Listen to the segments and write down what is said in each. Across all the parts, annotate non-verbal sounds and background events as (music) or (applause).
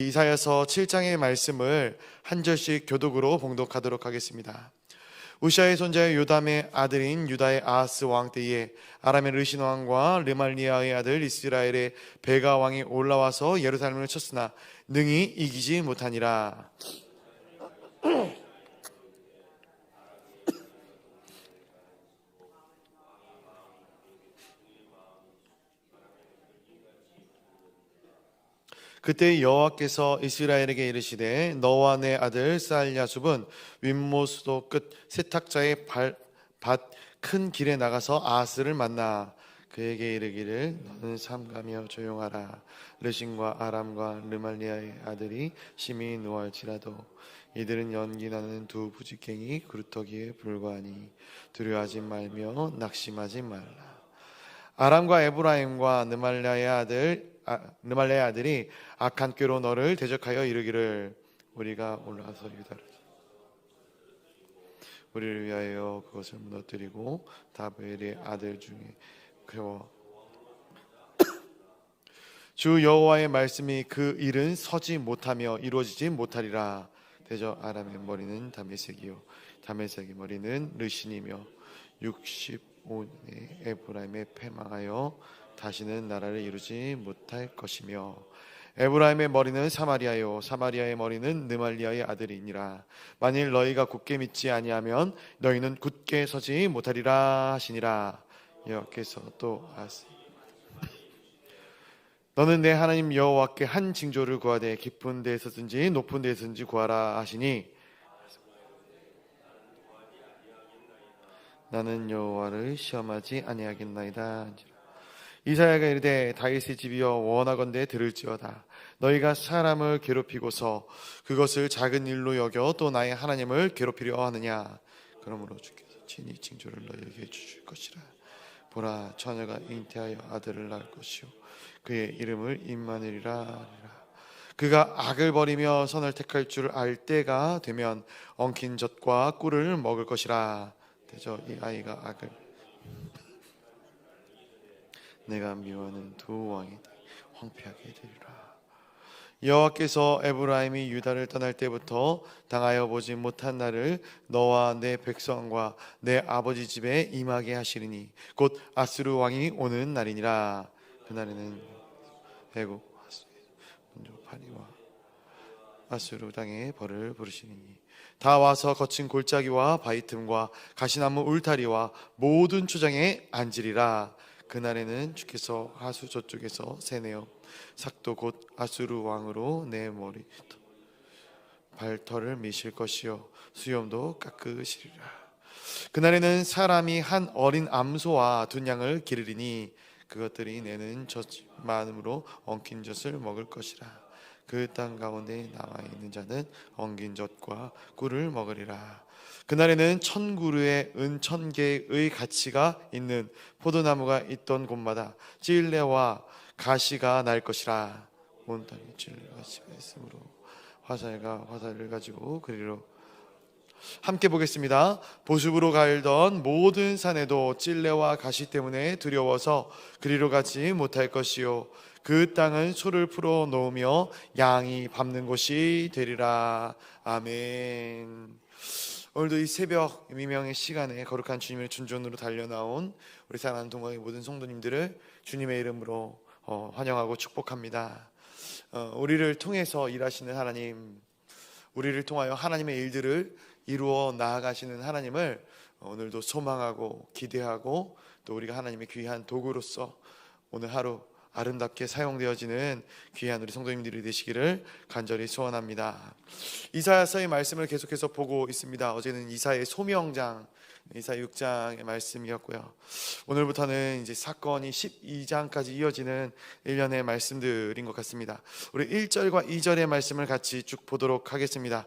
이사야서 7장의 말씀을 한 절씩 교독으로 봉독하도록 하겠습니다. 우시아의 손자 요담의 아들인 유다의 아하스 왕 때에 아람의 르신 왕과 르말리아의 아들 이스라엘의 베가 왕이 올라와서 예루살렘을 쳤으나 능히 이기지 못하니라. 그때 여호와께서 이스라엘에게 이르시되 너와 내 아들 쌀야숲은 윗모수도 끝 세탁자의 밭큰 길에 나가서 아하스를 만나 그에게 이르기를 너는 삼가며 조용하라. 르신과 아람과 르말리아의 아들이 심히 노할지라도 이들은 연기나는 두 부직갱이 그루터기에 불과하니 두려워하지 말며 낙심하지 말라. 아람과 에브라임과 느말랴의 아들 아, 느말랴의 아들이 악한 꾀로 너를 대적하여 이르기를 우리가 올라가서 유다를 우리를 위하여 그것을 무너뜨리고 다벨의 아들 중에 그워. (coughs) 주 여호와의 말씀이 그 일은 서지 못하며 이루어지지 못하리라. 대저 아람의 머리는 다메섹이요. 다메섹의 머리는 르신이며 65년에 에브라임에 패망하여 다시는 나라를 이루지 못할 것이며 에브라임의 머리는 사마리아요. 사마리아의 머리는 느말리아의 아들이니라. 만일 너희가 굳게 믿지 아니하면 너희는 굳게 서지 못하리라 하시니라. 여호와께서 또 하시 너는 내 하나님 여호와께 한 징조를 구하되 깊은 데에서든지 높은 데에서든지 구하라 하시니 나는 여호와를 시험하지 아니하겠나이다. 이사야가 이르되 다윗의 집이여 원하건대 들을지어다. 너희가 사람을 괴롭히고서 그것을 작은 일로 여겨 또 나의 하나님을 괴롭히려 하느냐. 그러므로 주께서 친히 징조를 너희에게 주실 것이라. 보라 처녀가 잉태하여 아들을 낳을 것이요 그의 이름을 임마누리라 하리라. 그가 악을 버리며 선을 택할 줄 알 때가 되면 엉킨 젖과 꿀을 먹을 것이라. 대저 이 아이가 악을 내가 미워하는 두 왕이 황폐하게 되리라. 여호와께서 에브라임이 유다를 떠날 때부터 당하여 보지 못한 날을 너와 내 백성과 내 아버지 집에 임하게 하시리니 곧 아스루 왕이 오는 날이니라. 그날에는 먼저 파리와 아스루 땅에 벌을 부르시니 다 와서 거친 골짜기와 바위 틈과 가시나무 울타리와 모든 초장에 앉으리라. 그날에는 주께서 하수 저쪽에서 새내어 삭도 곧 아수르 왕으로 내 머리 발털을 미실 것이요 수염도 깎으시리라. 그날에는 사람이 한 어린 암소와 둔 양을 기르리니 그것들이 내는 젖만으로 엉킨 젖을 먹을 것이라. 그 땅 가운데 남아 있는 자는 엉긴 젖과 꿀을 먹으리라. 그날에는 천 그루의 은 천 개의 가치가 있는 포도나무가 있던 곳마다 찔레와 가시가 날 것이라. 온 땅에 찔레 가시가 있으므로 화살과 화살을 가지고 그리로 함께 보겠습니다. 보습으로 갈던 모든 산에도 찔레와 가시 때문에 두려워서 그리로 가지 못할 것이요 그 땅은 소를 풀어 놓으며 양이 밟는 곳이 되리라. 아멘. 오늘도 이 새벽 미명의 시간에 거룩한 주님의 준존으로 달려나온 우리 사랑하는 동광의 모든 성도님들을 주님의 이름으로 어, 환영하고 축복합니다. 어, 우리를 통해서 일하시는 하나님, 우리를 통하여 하나님의 일들을 이루어 나아가시는 하나님을 오늘도 소망하고 기대하고 또 우리가 하나님의 귀한 도구로서 오늘 하루 아름답게 사용되어지는 귀한 우리 성도님들이 되시기를 간절히 소원합니다. 이사야서의 말씀을 계속해서 보고 있습니다. 어제는 이사의 소명장 이사 6장의 말씀이었고요. 오늘부터는 이제 사건이 12장까지 이어지는 일련의 말씀들인 것 같습니다. 우리 1절과 2절의 말씀을 같이 쭉 보도록 하겠습니다.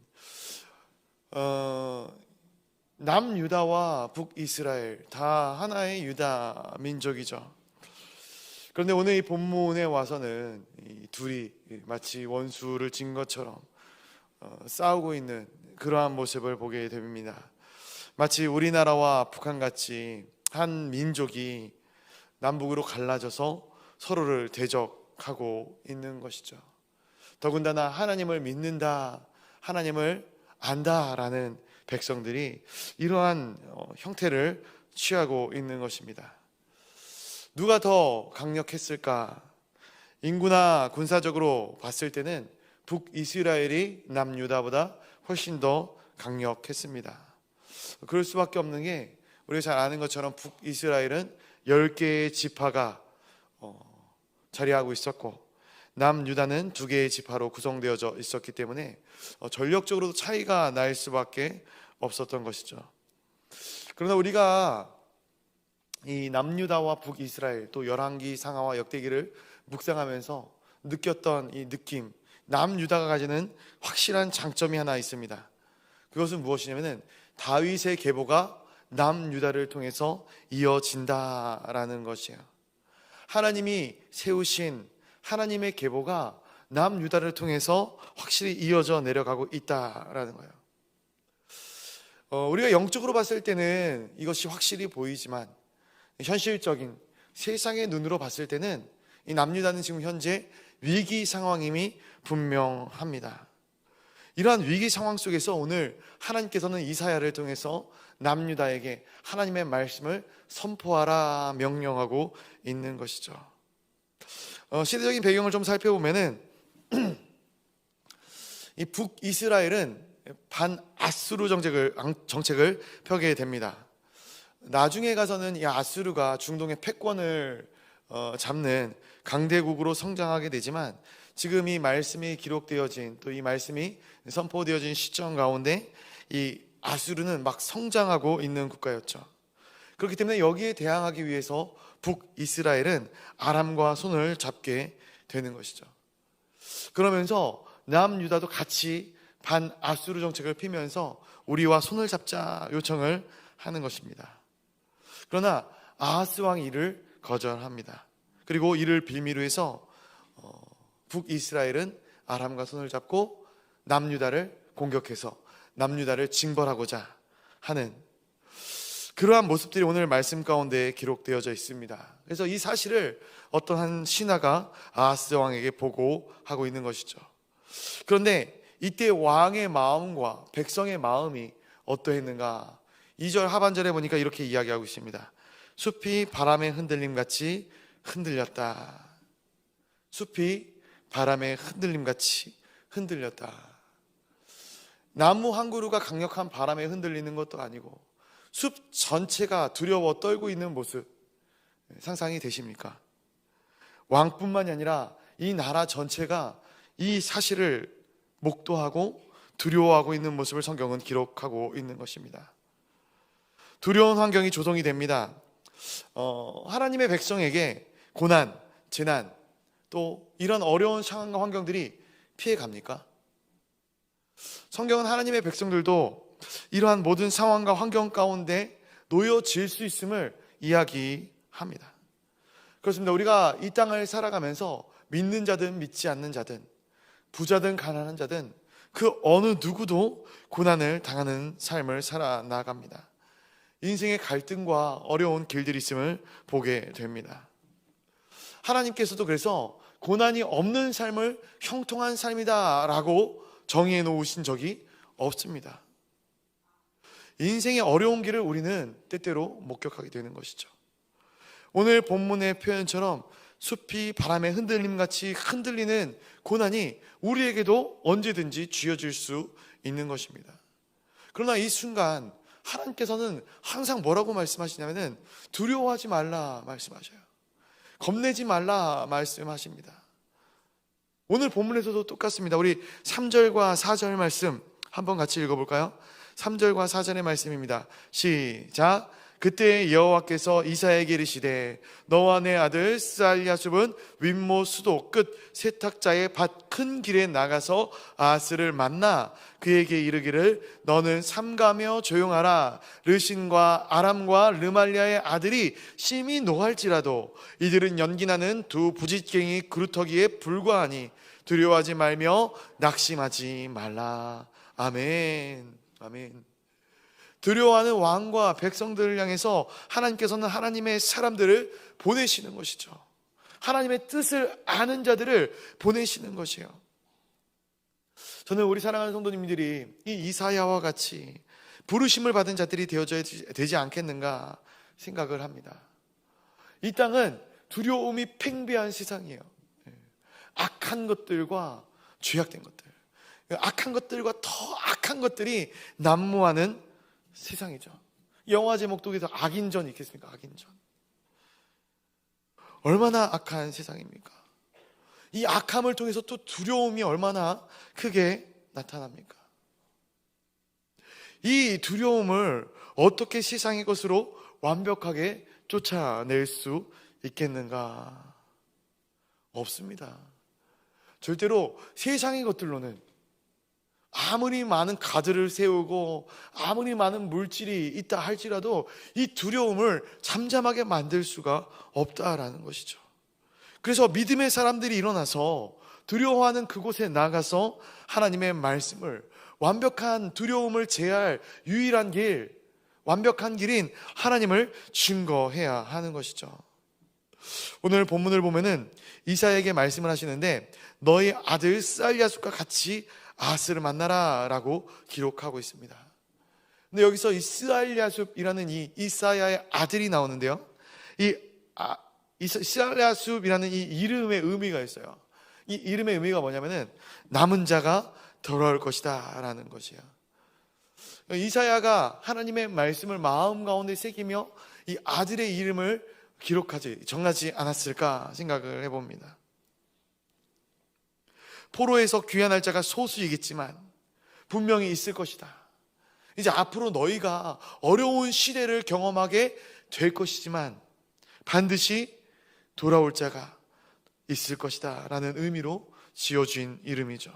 어, 남 유다와 북 이스라엘 다 하나의 유다 민족이죠. 그런데 오늘 이 본문에 와서는 이 둘이 마치 원수를 진 것처럼 어, 싸우고 있는 그러한 모습을 보게 됩니다. 마치 우리나라와 북한 같이 한 민족이 남북으로 갈라져서 서로를 대적하고 있는 것이죠. 더군다나 하나님을 믿는다, 하나님을 안다라는 백성들이 이러한 어, 형태를 취하고 있는 것입니다. 누가 더 강력했을까? 인구나 군사적으로 봤을 때는 북이스라엘이 남유다보다 훨씬 더 강력했습니다. 그럴 수밖에 없는 게 우리가 잘 아는 것처럼 북이스라엘은 10개의 지파가 어, 자리하고 있었고 남유다는 두 개의 지파로 구성되어져 있었기 때문에 어, 전력적으로도 차이가 날 수밖에 없었던 것이죠. 그러나 우리가 이 남유다와 북이스라엘 또 열왕기 상하와 역대기를 묵상하면서 느꼈던 이 느낌 남유다가 가지는 확실한 장점이 하나 있습니다. 그것은 무엇이냐면은 다윗의 계보가 남유다를 통해서 이어진다라는 것이에요. 하나님이 세우신 하나님의 계보가 남유다를 통해서 확실히 이어져 내려가고 있다라는 거예요. 어, 우리가 영적으로 봤을 때는 이것이 확실히 보이지만 현실적인 세상의 눈으로 봤을 때는 이 남유다는 지금 현재 위기 상황임이 분명합니다. 이러한 위기 상황 속에서 오늘 하나님께서는 이사야를 통해서 남유다에게 하나님의 말씀을 선포하라 명령하고 있는 것이죠. 어, 시대적인 배경을 좀 살펴보면은 (clears throat) 이 북이스라엘은 반아수르 정책을 정책을 펴게 됩니다. 나중에 가서는 이 아수르가 중동의 패권을 어, 잡는 강대국으로 성장하게 되지만 지금 이 말씀이 기록되어진 또 이 말씀이 선포되어진 시점 가운데 이 아수르는 막 성장하고 있는 국가였죠. 그렇기 때문에 여기에 대항하기 위해서 북이스라엘은 아람과 손을 잡게 되는 것이죠. 그러면서 남유다도 같이 반아수르 정책을 피면서 우리와 손을 잡자 요청을 하는 것입니다. 그러나 아하스 왕이 이를 거절합니다. 그리고 이를 빌미로 해서 어, 북이스라엘은 아람과 손을 잡고 남유다를 공격해서 남유다를 징벌하고자 하는 그러한 모습들이 오늘 말씀 가운데 기록되어져 있습니다. 그래서 이 사실을 어떤 한 신하가 아하스 왕에게 보고하고 있는 것이죠. 그런데 이때 왕의 마음과 백성의 마음이 어떠했는가? 2절 하반절에 보니까 이렇게 이야기하고 있습니다. 숲이 바람의 흔들림 같이 흔들렸다. 숲이 바람의 흔들림 같이 흔들렸다. 나무 한 그루가 강력한 바람에 흔들리는 것도 아니고 숲 전체가 두려워 떨고 있는 모습 상상이 되십니까? 왕뿐만이 아니라 이 나라 전체가 이 사실을 목도하고 두려워하고 있는 모습을 성경은 기록하고 있는 것입니다. 두려운 환경이 조성이 됩니다. 어, 하나님의 백성에게 고난, 재난, 또 이런 어려운 상황과 환경들이 피해 갑니까? 성경은 하나님의 백성들도 이러한 모든 상황과 환경 가운데 놓여질 수 있음을 이야기합니다. 그렇습니다. 우리가 이 땅을 살아가면서 믿는 자든 믿지 않는 자든 부자든 가난한 자든 그 어느 누구도 고난을 당하는 삶을 살아나갑니다. 인생의 갈등과 어려운 길들이 있음을 보게 됩니다. 하나님께서도 그래서 고난이 없는 삶을 형통한 삶이다라고 정의해 놓으신 적이 없습니다. 인생의 어려운 길을 우리는 때때로 목격하게 되는 것이죠. 오늘 본문의 표현처럼 숲이 바람에 흔들림 같이 흔들리는 고난이 우리에게도 언제든지 쥐어질 수 있는 것입니다. 그러나 이 순간 하나님께서는 항상 뭐라고 말씀하시냐면은 두려워하지 말라 말씀하셔요. 겁내지 말라 말씀하십니다. 오늘 본문에서도 똑같습니다. 우리 3절과 4절 말씀 한번 같이 읽어볼까요? 3절과 4절의 말씀입니다. 시작. 그때 여호와께서 이사에게 이르시되 너와 내 아들 쌀야숲은 윗모 수도 끝 세탁자의 밭 큰 길에 나가서 아스를 만나 그에게 이르기를 너는 삼가며 조용하라 르신과 아람과 르말리아의 아들이 심히 노할지라도 이들은 연기나는 두 부짓갱이 그루터기에 불과하니 두려워하지 말며 낙심하지 말라 아멘 아멘 두려워하는 왕과 백성들을 향해서 하나님께서는 하나님의 사람들을 보내시는 것이죠. 하나님의 뜻을 아는 자들을 보내시는 것이에요. 저는 우리 사랑하는 성도님들이 이 이사야와 같이 부르심을 받은 자들이 되어져야 되지 않겠는가 생각을 합니다. 이 땅은 두려움이 팽배한 세상이에요. 악한 것들과 죄악된 것들. 악한 것들과 더 악한 것들이 난무하는 세상이죠. 영화 제목도 그래서 악인전 있겠습니까? 악인전. 얼마나 악한 세상입니까? 이 악함을 통해서 또 두려움이 얼마나 크게 나타납니까? 이 두려움을 어떻게 세상의 것으로 완벽하게 쫓아낼 수 있겠는가? 없습니다. 절대로 세상의 것들로는 아무리 많은 가드를 세우고 아무리 많은 물질이 있다 할지라도 이 두려움을 잠잠하게 만들 수가 없다라는 것이죠. 그래서 믿음의 사람들이 일어나서 두려워하는 그곳에 나가서 하나님의 말씀을 완벽한 두려움을 제할 유일한 길, 완벽한 길인 하나님을 증거해야 하는 것이죠. 오늘 본문을 보면은 이사에게 말씀을 하시는데 너희 아들 쌀야숙과 같이 아스를 만나라라고 기록하고 있습니다. 근데 여기서 이 스알야숲이라는 이 이사야의 아들이 나오는데요. 이 아, 스알야숲이라는 이 이름의 의미가 있어요. 이 이름의 의미가 뭐냐면은 남은 자가 돌아올 것이다라는 것이에요. 이사야가 하나님의 말씀을 마음 가운데 새기며 이 아들의 이름을 기록하지 정하지 않았을까 생각을 해봅니다. 포로에서 귀환할 자가 소수이겠지만 분명히 있을 것이다. 이제 앞으로 너희가 어려운 시대를 경험하게 될 것이지만 반드시 돌아올 자가 있을 것이다. 라는 의미로 지어진 이름이죠.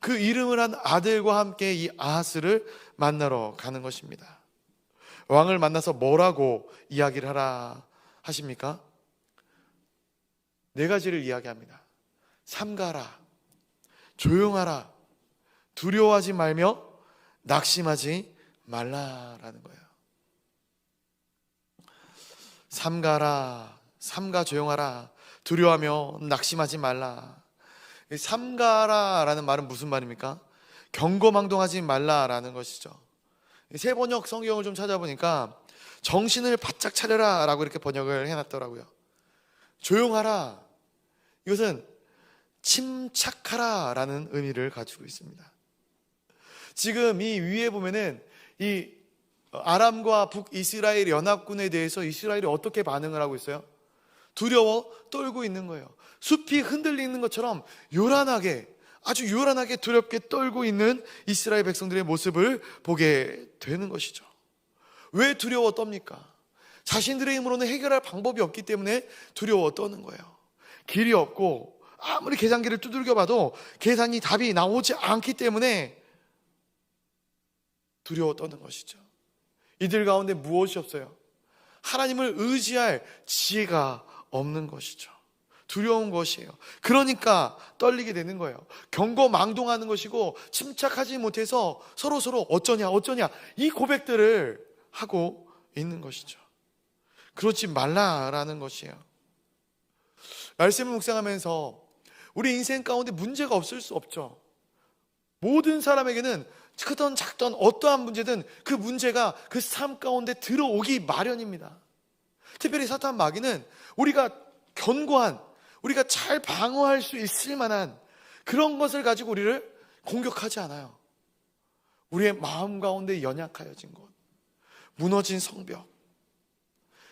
그 이름을 한 아들과 함께 이 아하스를 만나러 가는 것입니다. 왕을 만나서 뭐라고 이야기를 하라 하십니까? 네 가지를 이야기합니다. 삼가라, 조용하라. 두려워하지 말며 낙심하지 말라라는 거예요. 삼가라. 삼가 조용하라. 두려워하며 낙심하지 말라. 삼가라라는 말은 무슨 말입니까? 경고망동하지 말라라는 것이죠. 세 번역 성경을 좀 찾아보니까 정신을 바짝 차려라 라고 이렇게 번역을 해놨더라고요. 조용하라. 이것은 침착하라 라는 의미를 가지고 있습니다. 지금 이 위에 보면은 이 아람과 북이스라엘 연합군에 대해서 이스라엘이 어떻게 반응을 하고 있어요? 두려워 떨고 있는 거예요. 숲이 흔들리는 것처럼 요란하게 아주 요란하게 두렵게 떨고 있는 이스라엘 백성들의 모습을 보게 되는 것이죠. 왜 두려워 떱니까? 자신들의 힘으로는 해결할 방법이 없기 때문에 두려워 떠는 거예요. 길이 없고 아무리 계산기를 두들겨 봐도 계산이 답이 나오지 않기 때문에 두려워 떠는 것이죠. 이들 가운데 무엇이 없어요? 하나님을 의지할 지혜가 없는 것이죠. 두려운 것이에요. 그러니까 떨리게 되는 거예요. 경고 망동하는 것이고 침착하지 못해서 서로 서로 어쩌냐 어쩌냐 이 고백들을 하고 있는 것이죠. 그렇지 말라라는 것이에요. 말씀을 묵상하면서 우리 인생 가운데 문제가 없을 수 없죠. 모든 사람에게는 크던 작던 어떠한 문제든 그 문제가 그 삶 가운데 들어오기 마련입니다. 특별히 사탄 마귀는 우리가 견고한, 우리가 잘 방어할 수 있을 만한 그런 것을 가지고 우리를 공격하지 않아요. 우리의 마음 가운데 연약하여진 것, 무너진 성벽,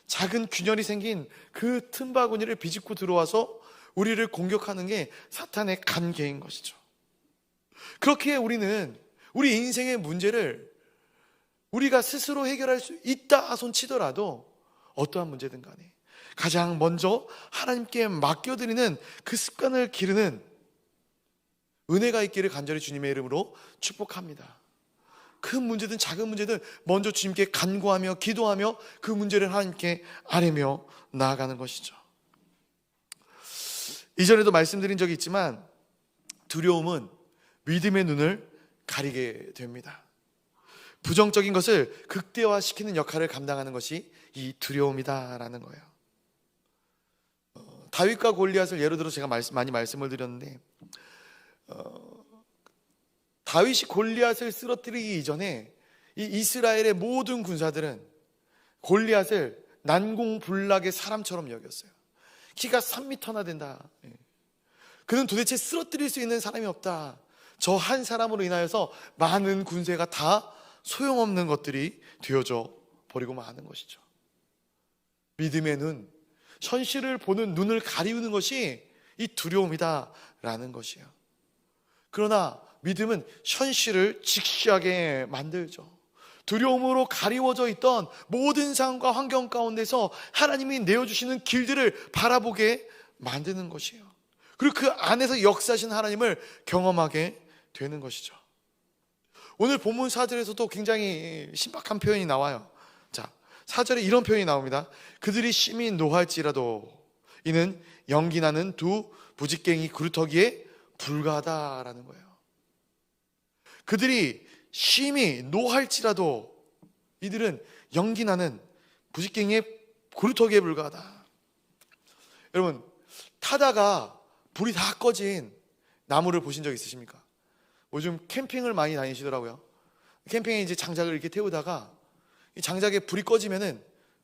작은 균열이 생긴 그 틈바구니를 비집고 들어와서 우리를 공격하는 게 사탄의 간계인 것이죠. 그렇게 우리는 우리 인생의 문제를 우리가 스스로 해결할 수 있다 손치더라도 어떠한 문제든 간에 가장 먼저 하나님께 맡겨드리는 그 습관을 기르는 은혜가 있기를 간절히 주님의 이름으로 축복합니다. 큰 문제든 작은 문제든 먼저 주님께 간구하며 기도하며 그 문제를 하나님께 아뢰며 나아가는 것이죠. 이전에도 말씀드린 적이 있지만 두려움은 믿음의 눈을 가리게 됩니다. 부정적인 것을 극대화시키는 역할을 감당하는 것이 이 두려움이다라는 거예요. 어, 다윗과 골리앗을 예로 들어 제가 말씀, 많이 말씀을 드렸는데 어, 다윗이 골리앗을 쓰러뜨리기 이전에 이 이스라엘의 모든 군사들은 골리앗을 난공불락의 사람처럼 여겼어요. 키가 3미터나 된다. 예. 그는 도대체 쓰러뜨릴 수 있는 사람이 없다. 저 한 사람으로 인하여서 많은 군세가 다 소용없는 것들이 되어져 버리고 마는 것이죠. 믿음의 눈, 현실을 보는 눈을 가리우는 것이 이 두려움이다라는 것이에요. 그러나 믿음은 현실을 직시하게 만들죠. 두려움으로 가리워져 있던 모든 상황과 환경 가운데서 하나님이 내어주시는 길들을 바라보게 만드는 것이에요. 그리고 그 안에서 역사하신 하나님을 경험하게 되는 것이죠. 오늘 본문 사절에서도 굉장히 신박한 표현이 나와요. 자, 사절에 이런 표현이 나옵니다. 그들이 심히 노할지라도 이는 연기 나는 두 부직갱이 그루터기에 불과하다라는 거예요. 그들이 심히 노할지라도 이들은 연기 나는 부직갱이의 그루터기에 불과하다. 여러분, 타다가 불이 다 꺼진 나무를 보신 적 있으십니까? 요즘 캠핑을 많이 다니시더라고요. 캠핑에 이제 장작을 이렇게 태우다가 이 장작에 불이 꺼지면은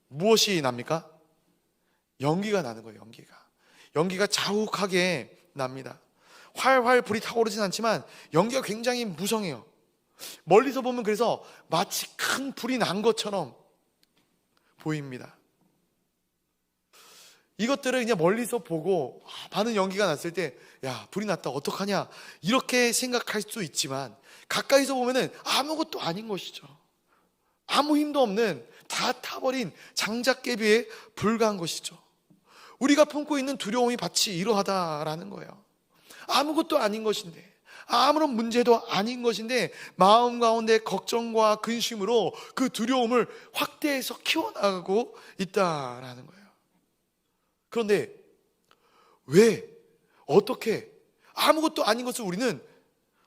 무엇이 납니까? 연기가 나는 거예요, 연기가. 연기가 자욱하게 납니다. 활활 불이 타오르진 않지만 연기가 굉장히 무성해요. 멀리서 보면 그래서 마치 큰 불이 난 것처럼 보입니다. 이것들을 그냥 멀리서 보고 많은 연기가 났을 때, 야, 불이 났다, 어떡하냐, 이렇게 생각할 수 있지만, 가까이서 보면은 아무것도 아닌 것이죠. 아무 힘도 없는 다 타버린 장작개비에 불과한 것이죠. 우리가 품고 있는 두려움이 마치 이러하다라는 거예요. 아무것도 아닌 것인데, 아무런 문제도 아닌 것인데, 마음 가운데 걱정과 근심으로 그 두려움을 확대해서 키워나가고 있다라는 거예요. 그런데 왜 어떻게 아무것도 아닌 것을 우리는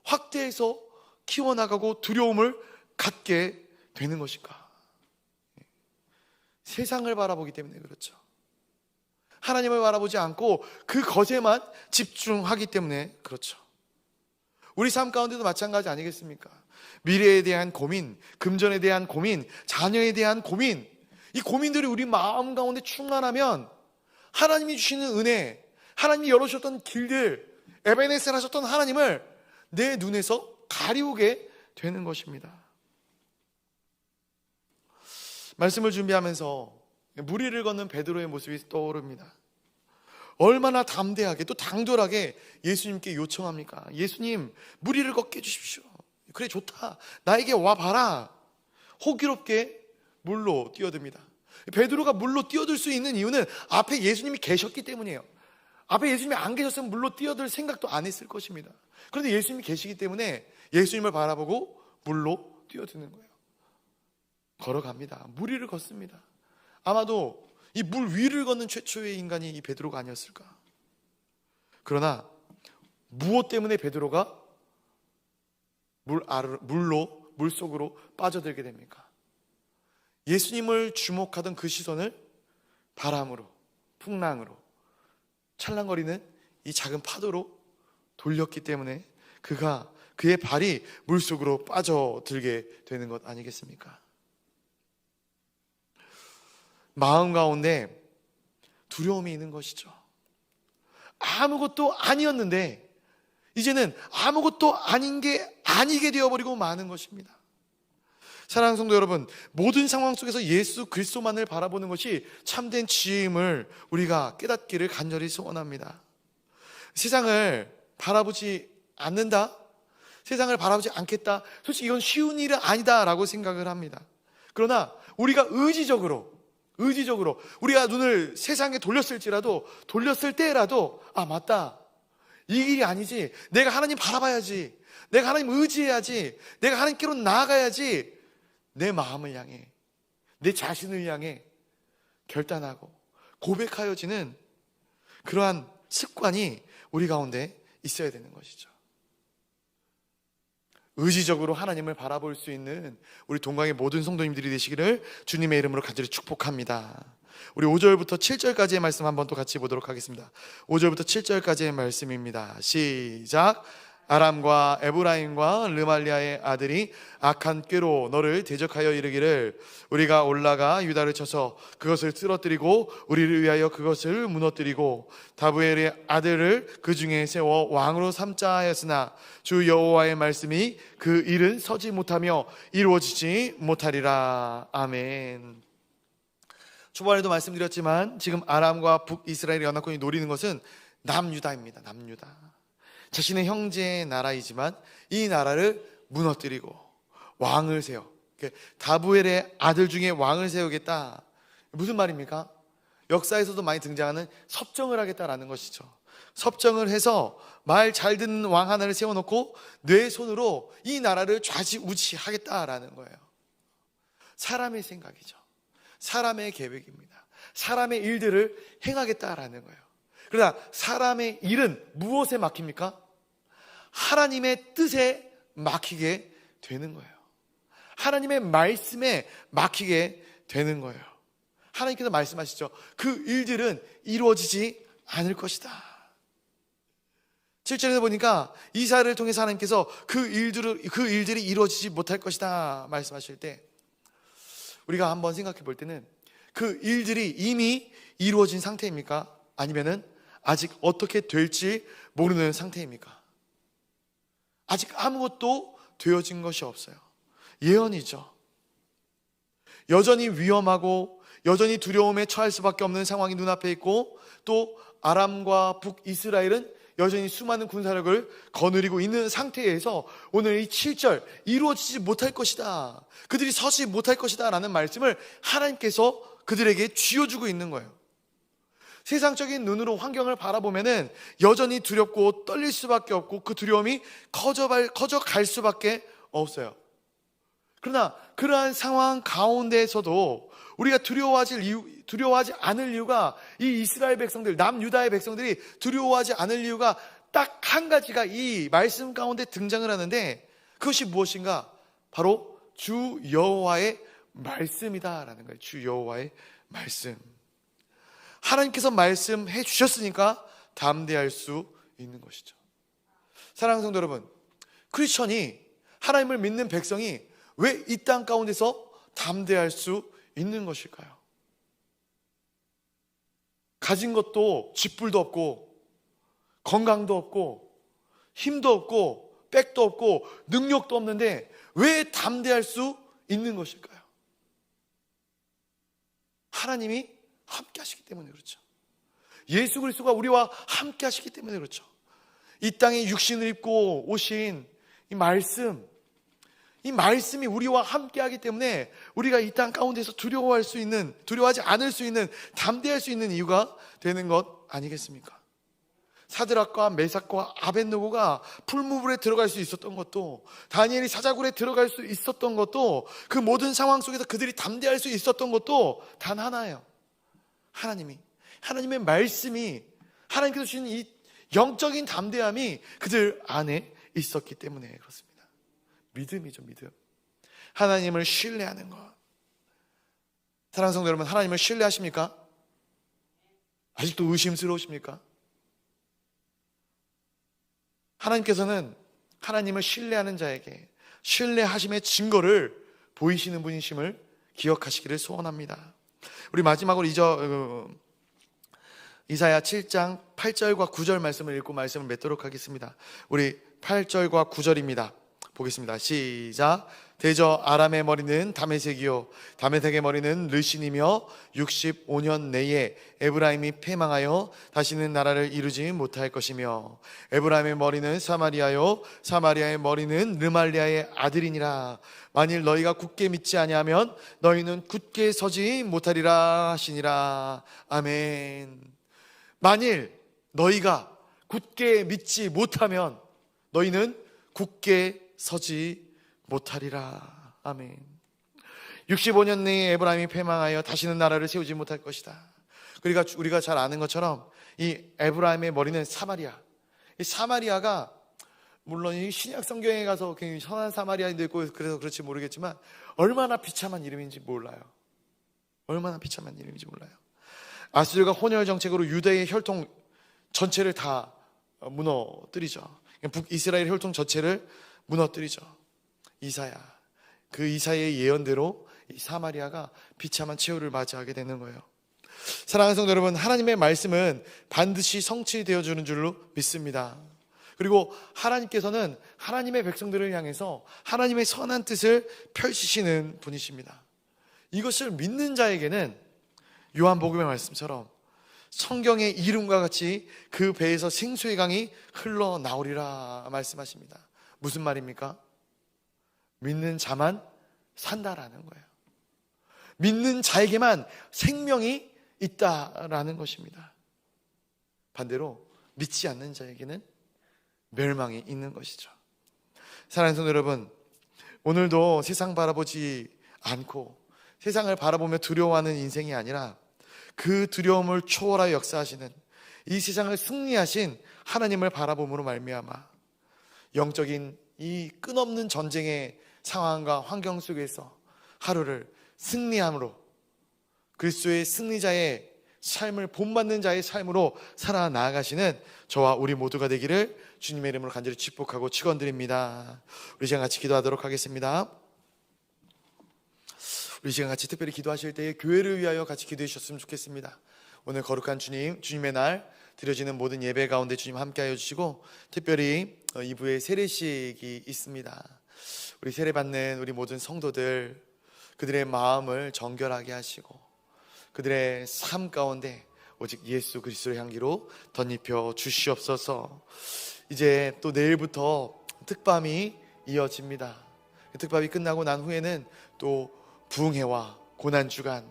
확대해서 키워나가고 두려움을 갖게 되는 것인가? 세상을 바라보기 때문에 그렇죠. 하나님을 바라보지 않고 그 것에만 집중하기 때문에 그렇죠. 우리 삶 가운데도 마찬가지 아니겠습니까? 미래에 대한 고민, 금전에 대한 고민, 자녀에 대한 고민, 이 고민들이 우리 마음 가운데 충만하면 하나님이 주시는 은혜, 하나님이 열어주셨던 길들, 에베네스를 하셨던 하나님을 내 눈에서 가리우게 되는 것입니다. 말씀을 준비하면서 무리를 걷는 베드로의 모습이 떠오릅니다. 얼마나 담대하게 또 당돌하게 예수님께 요청합니까? 예수님, 무리를 걷게 해주십시오. 그래, 좋다. 나에게 와봐라. 호기롭게 물로 뛰어듭니다. 베드로가 물로 뛰어들 수 있는 이유는 앞에 예수님이 계셨기 때문이에요. 앞에 예수님이 안 계셨으면 물로 뛰어들 생각도 안 했을 것입니다. 그런데 예수님이 계시기 때문에 예수님을 바라보고 물로 뛰어드는 거예요. 걸어갑니다. 무리를 걷습니다. 아마도 이 물 위를 걷는 최초의 인간이 이 베드로가 아니었을까. 그러나 무엇 때문에 베드로가 물 아르, 물로 물 속으로 빠져들게 됩니까? 예수님을 주목하던 그 시선을 바람으로, 풍랑으로, 찰랑거리는 이 작은 파도로 돌렸기 때문에 그가 그의 발이 물 속으로 빠져들게 되는 것 아니겠습니까? 마음 가운데 두려움이 있는 것이죠. 아무것도 아니었는데 이제는 아무것도 아닌 게 아니게 되어버리고 마는 것입니다. 사랑하는 성도 여러분, 모든 상황 속에서 예수 그리스도만을 바라보는 것이 참된 지임을 우리가 깨닫기를 간절히 소원합니다. 세상을 바라보지 않는다? 세상을 바라보지 않겠다? 솔직히 이건 쉬운 일은 아니다라고 생각을 합니다. 그러나 우리가 의지적으로, 의지적으로 우리가 눈을 세상에 돌렸을지라도, 돌렸을 때라도, 아, 맞다. 이 길이 아니지. 내가 하나님 바라봐야지. 내가 하나님 의지해야지. 내가 하나님께로 나아가야지. 내 마음을 향해, 내 자신을 향해 결단하고 고백하여지는 그러한 습관이 우리 가운데 있어야 되는 것이죠. 의지적으로 하나님을 바라볼 수 있는 우리 동강의 모든 성도님들이 되시기를 주님의 이름으로 간절히 축복합니다. 우리 5절부터 7절까지의 말씀 한번 또 같이 보도록 하겠습니다. 5절부터 7절까지의 말씀입니다. 시작. 아람과 에브라임과 르말리아의 아들이 악한 꾀로 너를 대적하여 이르기를 우리가 올라가 유다를 쳐서 그것을 쓰러뜨리고 우리를 위하여 그것을 무너뜨리고 다부엘의 아들을 그 중에 세워 왕으로 삼자 하였으나 주 여호와의 말씀이 그 일은 서지 못하며 이루어지지 못하리라 아멘. 초반에도 말씀드렸지만 지금 아람과 북이스라엘 연합군이 노리는 것은 남유다입니다. 남유다. 자신의 형제의 나라이지만 이 나라를 무너뜨리고 왕을 세워. 다부엘의 아들 중에 왕을 세우겠다. 무슨 말입니까? 역사에서도 많이 등장하는 섭정을 하겠다라는 것이죠. 섭정을 해서 말 잘 듣는 왕 하나를 세워놓고 뇌 손으로 이 나라를 좌지우지 하겠다라는 거예요. 사람의 생각이죠. 사람의 계획입니다. 사람의 일들을 행하겠다라는 거예요. 그러나 사람의 일은 무엇에 막힙니까? 하나님의 뜻에 막히게 되는 거예요. 하나님의 말씀에 막히게 되는 거예요. 하나님께서 말씀하시죠. 그 일들은 이루어지지 않을 것이다. 7절에서 보니까 이사를 통해서 하나님께서 그 일들을, 그 일들이 이루어지지 못할 것이다. 말씀하실 때 우리가 한번 생각해 볼 때는 그 일들이 이미 이루어진 상태입니까? 아니면은 아직 어떻게 될지 모르는 상태입니까? 아직 아무것도 되어진 것이 없어요. 예언이죠. 여전히 위험하고 여전히 두려움에 처할 수밖에 없는 상황이 눈앞에 있고 또 아람과 북이스라엘은 여전히 수많은 군사력을 거느리고 있는 상태에서 오늘 이 7절 이루어지지 못할 것이다. 그들이 서지 못할 것이다. 라는 말씀을 하나님께서 그들에게 쥐어주고 있는 거예요. 세상적인 눈으로 환경을 바라보면은 여전히 두렵고 떨릴 수밖에 없고 그 두려움이 커져갈, 커져갈 수밖에 없어요. 그러나 그러한 상황 가운데에서도 우리가 두려워하지 이유, 두려워하지 않을 이유가 이 이스라엘 백성들, 남유다의 백성들이 두려워하지 않을 이유가 딱 한 가지가 이 말씀 가운데 등장을 하는데 그것이 무엇인가? 바로 주 여호와의 말씀이다라는 거예요. 주 여호와의 말씀. 하나님께서 말씀해 주셨으니까 담대할 수 있는 것이죠. 사랑하는 성도 여러분, 크리스천이 하나님을 믿는 백성이 왜 이 땅 가운데서 담대할 수 있는 것일까요? 가진 것도 집불도 없고 건강도 없고 힘도 없고 백도 없고 능력도 없는데 왜 담대할 수 있는 것일까요? 하나님이 함께 하시기 때문에 그렇죠. 예수 그리스도가 우리와 함께 하시기 때문에 그렇죠. 이 땅에 육신을 입고 오신 이 말씀, 이 말씀이 우리와 함께 하기 때문에 우리가 이 땅 가운데서 두려워할 수 있는, 두려워하지 않을 수 있는, 담대할 수 있는 이유가 되는 것 아니겠습니까? 사드락과 메삭과 아벤노고가 풀무불에 들어갈 수 있었던 것도 다니엘이 사자굴에 들어갈 수 있었던 것도 그 모든 상황 속에서 그들이 담대할 수 있었던 것도 단 하나예요. 하나님이 하나님의 말씀이 하나님께서 주신 이 영적인 담대함이 그들 안에 있었기 때문에 그렇습니다. 믿음이죠, 믿음. 하나님을 신뢰하는 것. 사랑하는 성도 여러분, 하나님을 신뢰하십니까? 아직도 의심스러우십니까? 하나님께서는 하나님을 신뢰하는 자에게 신뢰하심의 증거를 보이시는 분이심을 기억하시기를 소원합니다. 우리 마지막으로 이저 어, 이사야 7장 8절과 9절 말씀을 읽고 말씀을 맺도록 하겠습니다. 우리 8절과 9절입니다. 보겠습니다. 시작. 대저 아람의 머리는 다메섹이요 다메섹의 머리는 르신이며 65년 내에 에브라임이 패망하여 다시는 나라를 이루지 못할 것이며 에브라임의 머리는 사마리아요 사마리아의 머리는 르말리아의 아들이니라. 만일 너희가 굳게 믿지 아니하면 너희는 굳게 서지 못하리라 하시니라. 아멘. 만일 너희가 굳게 믿지 못하면 너희는 굳게 서지 못하리라. 아멘. 65년 내에 에브라임이 패망하여 다시는 나라를 세우지 못할 것이다. 그러니까 우리가 잘 아는 것처럼 이 에브라임의 머리는 사마리아. 이 사마리아가 물론 이 신약 성경에 가서 굉장히 선한 사마리아인도 있고 그래서 그렇지 모르겠지만 얼마나 비참한 이름인지 몰라요. 얼마나 비참한 이름인지 몰라요. 아수르가 혼혈 정책으로 유대의 혈통 전체를 다 무너뜨리죠. 북이스라엘 혈통 전체를 무너뜨리죠. 이사야. 그 이사야의 예언대로 이 사마리아가 비참한 최후를 맞이하게 되는 거예요. 사랑하는 성도 여러분, 하나님의 말씀은 반드시 성취되어 주는 줄로 믿습니다. 그리고 하나님께서는 하나님의 백성들을 향해서 하나님의 선한 뜻을 펼치시는 분이십니다. 이것을 믿는 자에게는 요한복음의 말씀처럼 성경의 이름과 같이 그 배에서 생수의 강이 흘러나오리라 말씀하십니다. 무슨 말입니까? 믿는 자만 산다라는 거예요. 믿는 자에게만 생명이 있다라는 것입니다. 반대로 믿지 않는 자에게는 멸망이 있는 것이죠. 사랑하는 성도 여러분, 오늘도 세상 바라보지 않고 세상을 바라보며 두려워하는 인생이 아니라 그 두려움을 초월하여 역사하시는 이 세상을 승리하신 하나님을 바라봄으로 말미암아 영적인 이 끝없는 전쟁의 상황과 환경 속에서 하루를 승리함으로 그리스도의 승리자의 삶을 본받는 자의 삶으로 살아 나아가시는 저와 우리 모두가 되기를 주님의 이름으로 간절히 축복하고 축원드립니다. 우리 시간 같이 기도하도록 하겠습니다. 우리 시간 같이 특별히 기도하실 때에 교회를 위하여 같이 기도해 주셨으면 좋겠습니다. 오늘 거룩한 주님, 주님의 날 드려지는 모든 예배 가운데 주님 함께하여 주시고 특별히 2부에 세례식이 있습니다. 우리 세례 받는 우리 모든 성도들 그들의 마음을 정결하게 하시고 그들의 삶 가운데 오직 예수 그리스도의 향기로 덧입혀 주시옵소서. 이제 또 내일부터 특밤이 이어집니다. 특밤이 끝나고 난 후에는 또 부흥회와 고난 주간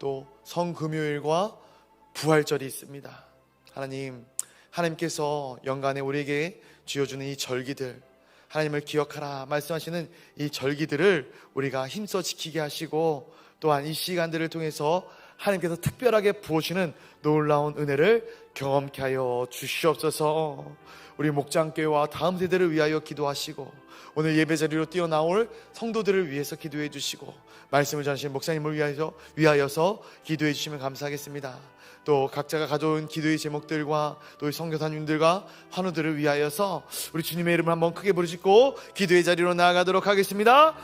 또 성금요일과 부활절이 있습니다. 하나님, 하나님께서 연간에 우리에게 쥐어주는 이 절기들 하나님을 기억하라 말씀하시는 이 절기들을 우리가 힘써 지키게 하시고 또한 이 시간들을 통해서 하나님께서 특별하게 부어주는 놀라운 은혜를 경험케 하여 주시옵소서. 우리 목장교회와 다음 세대를 위하여 기도하시고 오늘 예배 자리로 뛰어나올 성도들을 위해서 기도해 주시고 말씀을 전하신 목사님을 위하여, 위하여서 기도해 주시면 감사하겠습니다 또 각자가 가져온 기도의 제목들과 또 성교사님들과 환우들을 위하여서 우리 주님의 이름을 한번 크게 부르짖고 기도의 자리로 나아가도록 하겠습니다.